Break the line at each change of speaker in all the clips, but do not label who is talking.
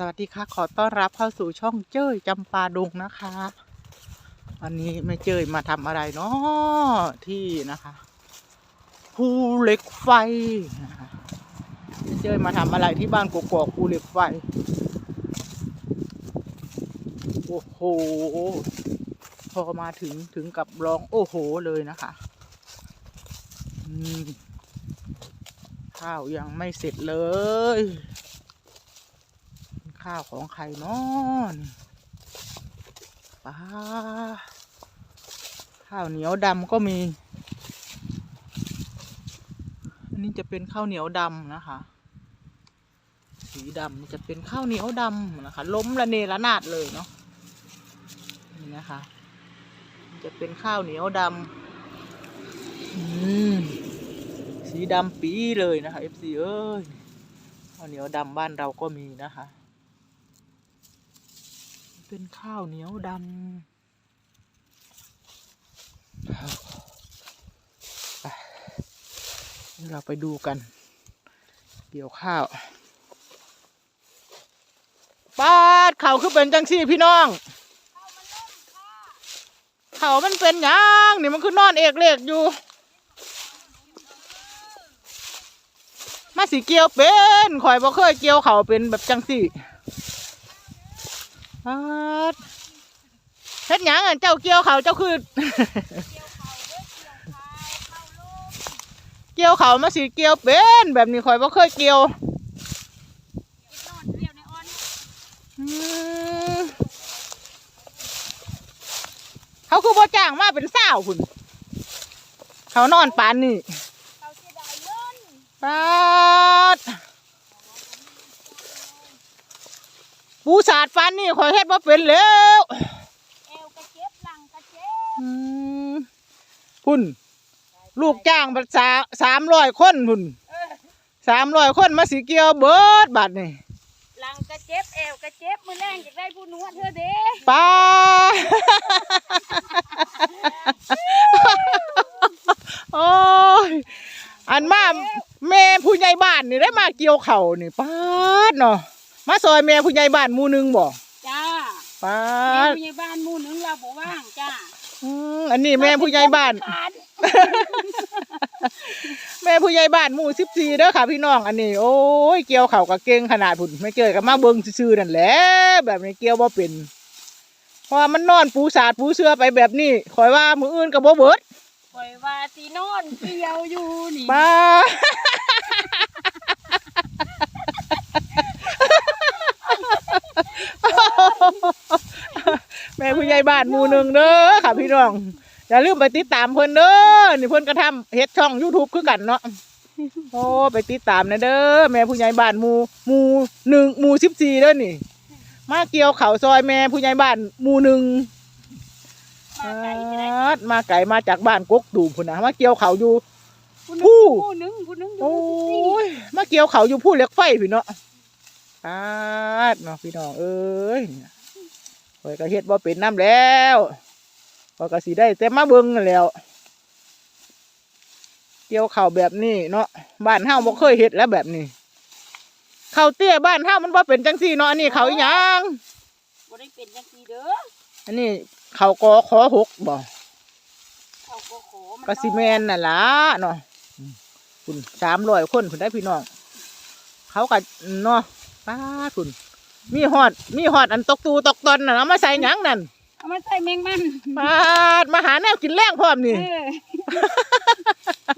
สวัสดีค่ะ ขอต้อนรับเข้าสู่ช่องเจ้ยจำปาดงนะคะ วันนี้แม่เจ้ยมาทำอะไรเนาะที่นะคะภูเหล็กไฟนะคะแม่เจ้ยมาทำอะไรที่บ้านกกอกภูเหล็กไฟ โอ้โห พอมาถึงถึงกับร้องโอ้โหเลยนะคะข้าวยังไม่เสร็จเลย ข้าวของใครนอนป้าข้าวเหนียวดำก็มี อันนี้จะเป็นข้าวเหนียวดำนะคะ สีดำจะเป็นข้าวเหนียวดำนะคะ ล้มระเนระนาดเลยเนาะ นี่นะคะ จะเป็นข้าวเหนียวดำสีดำปีเลยนะคะ FC เอ้ยข้าวเหนียวดำบ้านเราก็มีนะคะ เป็นข้าวเหนียวดำเดี๋ยวเราไปดูกัน เกี่ยวข้าวปาดเขาคือเป็นจังซี่พี่น้อง เขามันเป็นยังนี่มันคือนอนเอกเลกอยู่ มาสีเกี่ยวเป็นข่อยบ่เคยเกี่ยวเขาเป็นแบบจังสี่ ปาดเฮ็ดหยังอะเจ้าเกี่ยวเขาเจ้าคือ เกี่ยวเขามาสีเกี่ยวเป็นแบบนี้ข่อยบ่เคยเกี่ยวอืมเขาคือบ่จ้างมาเป็นสาวคุณเขานอนปานนี่
เขาเสียดายเงิน
ปาด ปูสาดฟันนี่ข่อยเฮ็ดบ่เป็นแล้ว
เอวกระเจ็บหลังกระเจ็บ
อืมพุ่น ลูกจ้างบัดสาสามร้อยคนพุ่น
เออ
สามร้อยคนมาสิเกี่ยวเบิดบาทนี่
หลังกระเจ็บเอวกระเจ็บมือแรงจะได้ผู้นวดเธอเด้
ป้าโอ้ยอันมาแม่ผู้ใหญ่บ้านนี่ได้มาเกี่ยวเข่าวนี่ป้าดเนาะ มาซอยแม่ผู้ใหญ่บ้านหมู่หนึงบ่
จ้า
ป้า
แม่
ด
ผู้ใหญ่บ้านหมู่หนึงเราบอกว่างจ้า
อืมอันนี้แม่ผู้ใหญ่บ้าน
ขาด
แม่ผู้ใหญ่บ้านหมู่สิบสี่เด้อค่ะพี่น้องอันนี้ โอ้ยเกี่ยวเข่าวกับเก่งขนาดผุนไม่เกี่ยวกับมาเบิ้งซื่อๆนั่นแหละแบบนี้เกี่ยวบ่เป็นเพราะว่ามันนอนปูสาดปูเสือไปแบบนี้คอยว่ามืออื่นกับบ่เบิด
ปล่อยว่าสีนอนเกี่ยวอยู่นี่
ป้า แม่ผู้ใหญ่บ้านหมู่หนึ่งเด้อค่ะพี่น้องอย่าลืมไปติดตามเพิ่นเด้อนี่เพิ่นก็ทำเฮ็ดช่อง YouTube คือกันเนาะโอ้ไปติดตามนะเด้อแม่ผู้ใหญ่บ้านหมู่หมู่หนึ่งหมู่สิบสี่เด้อนี่ มาเกี่ยวเขาวซอยแม่ผู้ใหญ่บ้านหมู่หนึ่ง
มาไก่จะได้
อาดมาไก่มาจากบ้านกกตูมพุ่นนะมาเกี่ยวเขาวอยู่
ผู้
ผู้
หนึงผู้หนึงผู้หนึงอยู่
โอ้
หมู่สิบสี่
ยมาเกี่ยวเขาวอยู่ผู้เหล็กไฟพี่เนาะ อาดเนาะพี่น้องเอ้ยข่อยก็เฮ็ดบ่เป็นน้ำแล้วข่อยก็สิได้แต่มาเบิ่งนั่นแหล้ว เกี่ยวข้าวแบบนี้เนาะบ้านเฮาบ่เคยเฮ็ดแล้วแบบนี้ข้าวเตี้ยบ้านเฮามันบ่เป็นจังซี่เนาะอันนี้เขาวอีหยัง
บ่ได้เป็นจังซี่เด้อ
อันนี้เขาวกอขอหกบ่
เขาก็ขอมัน
กสิแมนน่ะล่ะเนาะอืมคุณสามร้อยคนคุณได้พี่น้องเขาก็เนาะ ป้าดคุณ มีฮอด มีฮอดอันตกตูตกตอนน่ะเอามาใส่หยังนั่น
เอามาใส่แมงมัน
ป้าดมาหาแนวกินแรงพร้อมนี่
เออ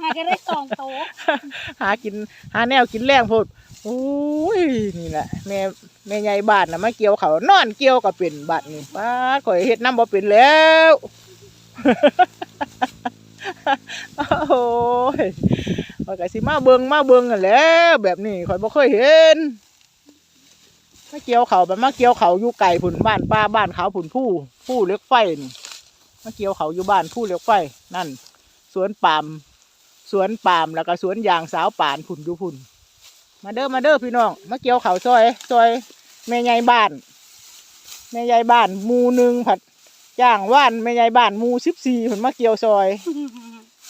หาก็ได้สองโต๊ะ
หากินหาแนวกินแรงโพดโอ้ยนี่แหละแม่แม่ใหญ่บ้านน่ะมาเกี่ยวเขาวนอนเกี่ยวกับเป็นบัดนี่ป้าดข่อยเฮ็ดน้ำบ่เป็นแล้ว โอ้ยข่อยก็สิมาเบิงมาเบิงกันแหล้วแบบนี้ข่อยบ่เคยเห็น มาเกี่ยวเขาแบบมาเกี่ยวเขาอยู่ไก่ผุนบ้านป้าบ้านเขาผุนผู้ผู้เล็กไฟนี่มาเกี่ยวเขาอยู่บ้านผู้เล็กไฟนั่น สวนปาล์มสวนปาล์มแล้วก็สวนยางสาวป่านผุนอยู่ผุนมาเด้อมาเด้อพี่น้องมาเกี่ยวเขาซอยซอยแม่ใหญ่บ้านแม่ใหญ่บ้านหมู่หนึ่งผัดจ้างว่านแม่ใหญ่บ้านหมู่สิบสี่ผุนมาเกี่ยวซอย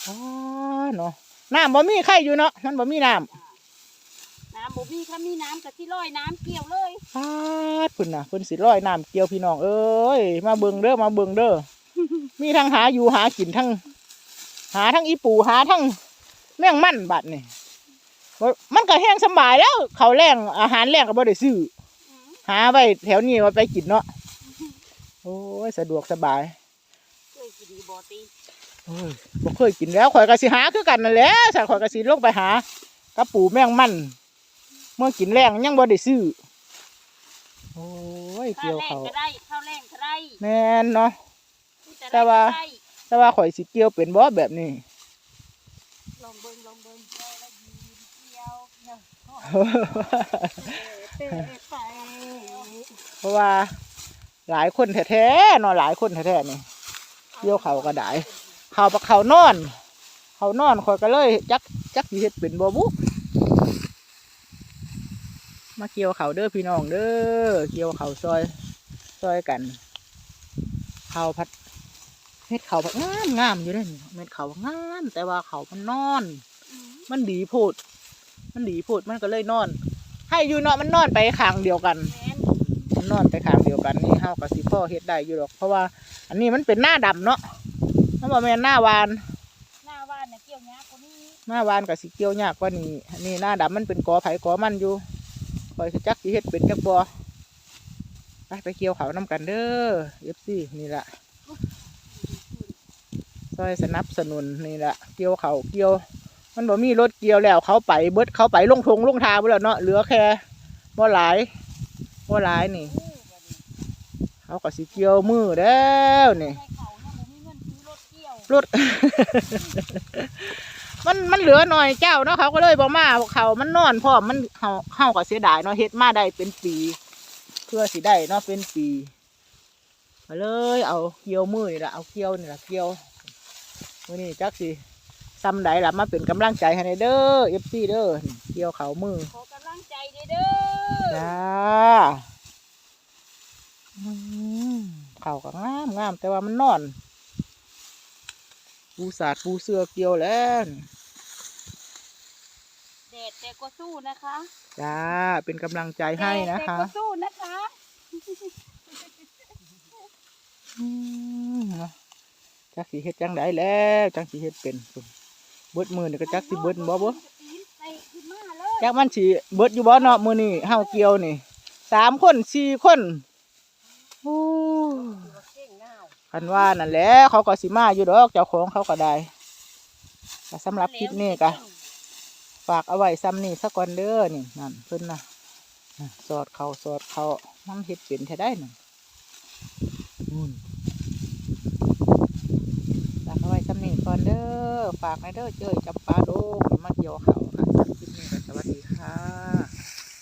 อ๋อเนาะน้ำบ่มีใครอยู่เนาะมันบ่มีน้
น้ำบ่ มีถ้ามีน้ำกับที่ลอยน้ำเกี่ยวเลยำ
ปาพุ่นน่ะเพิ่นสิร้อยน้ำเกี่ยวพี่น้องเอ้ยมาเบิงเด้อมาเบิงเด้อ มีทั้งหาอยู่หากินทั้งหาทั้งอีปูหาทั้งแมงมันบัดนี่บ่มันก็แห้งสำบายแล้วเขาวแรงอาหารแรงก็บ่ได้ซื้อ หาไว้แถวนี้ไว่าไปกินเนาะโอ้ยสะดวกสบาย
เคยกินดีบ่ตี
โอ้ยบ่เคยกินแล้วข่อยก็สิหาคือกันนั่นแหละสักข่อยก็สิลงไปหากับปูแมงมัน มื่อกินแรงยังบ่ได้ซื้อ โอ้ย
ข้า
เกี่ยว
แรง
เขาว
ก็ได้ข้าวแรงก็ได้
แม่นเนาะ
มีได้
แต่ว่า
ก็ได้
แต่ว่าข่อยสิเกี่ยวเป็นบ่แบบนี้
ลองเบิ่งลองเบิ่งเอาแล้วยืนเกี่ยวเนาะเตะไป
เพราะว่า หลายคนแท้ๆเนาะหลายคนแท้ๆนี่เกี่ยวเขาวก็ได้เขาปะเขานอน เขานอนข่อยก็เลย จักจักสิเฮ็ดเป็นบ่บุ มาเกี่ยวเขาวเด้อพี่น้องเด้อเกี่ยวเขาวซอยซอยกันเขาวพัดเม็ดเขาวพัดงามงามอยู่เด้อนี่เม็ดเขาวงามแต่ว่าเขาวมันนอน
อืม
มันดีโพด มันดีโพดมันก็เลยนอน ให้อยู่เนาะมันนอนไปข้างเดียวกัน
แม่น
มันนอนไปข้างเดียวกันนี่เฮากับสิพ่อเฮ็ดได้อยู่หรอก เพราะว่า อันนี้มันเป็นหน้าดำเนาะมันบ่แม่นหน้าวาน
หน้าบ้านน่ะเกี่ยวยากกว่านี้
หน้าวานกับสิเกี่ยวยากกว่านี้อันนี้หน้าดำมันเป็นกอไผกอมันอยู่ คอยสิจักสิเฮ็ดเป็นจักบ่ไปไปเกี่ยวเขาวนํกันเด้อ FC นี่ล่ะซอยสนับสนุนนี่ล่ะเกี่ยวเขาวเกี่ยว มันบ่มีรถเกี่ยวแล้วเขาไปเบิดเขาไปลงทงลงทาไปแล้วเนาะเหลือแค่บ่หลายบ่หลายนี่เขาก็สิเกี่ยวมือแล้วนี่
ให้เขาเนี่ยบ่มีเงินซื้อรถเกี่ยว
รถ มันมันเหลือหน่อยเจ้าเนาะเขาก็เลยบอกมาเขามันนอนพร้อมมันเขาเขาก็เสียดายเนาะเฮ็ดมาได้เป็นปีเพื่อสิได้เนาะเป็นปีก็เลย เอาเกี่ยวมือนี่ละเอาเกี่ยวนี่ละเกี่ยวมือนี่จักสิซ้ำใดล่ะมาเป็นกำลังใจให้ในเด้อเอฟซีเด้อนี่เกี่ยวเขามือ
ขอกำลังใจเด้อเด้อ
จ้าอืมเขาก็งามงามแต่ว่ามันนอน ปูสาดปูเสือเกี่ยวแล้วนี่
เด็ดแต่ก็สู้นะคะ
จ้าเป็นกำลังใจให้นะ
เด็ด
คะ
แต่ก็สู้นะคะ
อืมเนาะจักสีเฮ็ดจังไดแล้วจังสีเฮ็ดเป็นพุ่นเบิดมือนี่ก็จักสิเบิดบ่บ่
ใส่ขึ้นมาเลย
จักมันสิเบิดอยู่บ่เนาะมือนี่เฮาเกี่ยวนี่สามคนสี่คนโอ้
เก่งง่าว
คันว่านั่นแหละเขาก็สิมาอยู่ดอกเจ้าของเขาก็ได้แต่สำหรับคลิปนี้ก็ฝากเอาไว้ซ้ำนี่สักก่อนเด้อนี่นั่นเพิ่นนะสอดเขาสอดเขามันเห็ดเป็นแท้ได้นั่นนู่นฝากเอาไว้ซ้ำนี่ก่อนเด้อฝากในเด้อเจอจับปลาโดมาเกี่ยวเขาคะคลิปนี้ก็สวัสดีค่ะ